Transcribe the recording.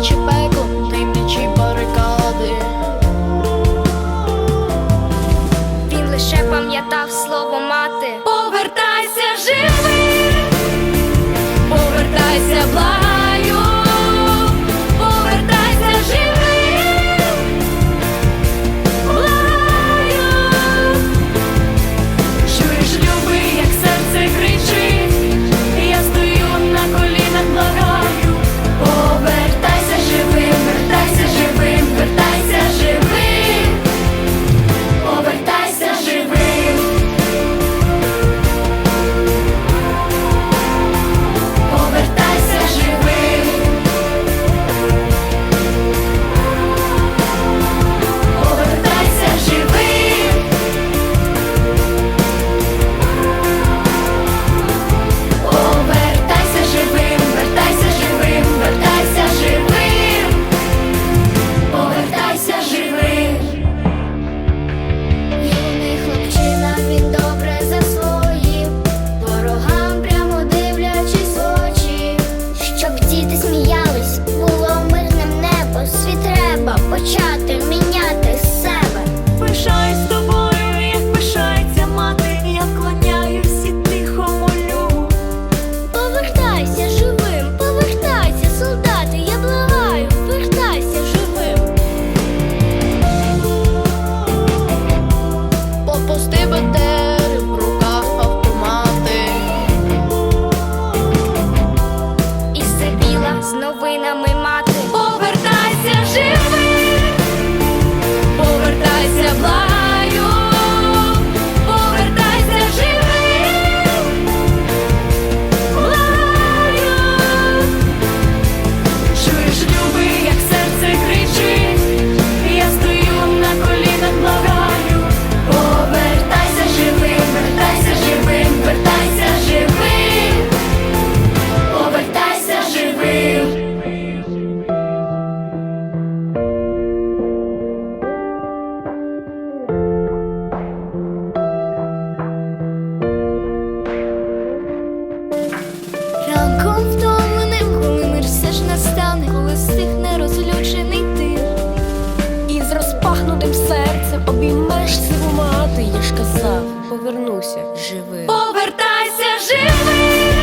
much about обіймеш циву мати, я ж казав, повернуся живи, Повертайся живим!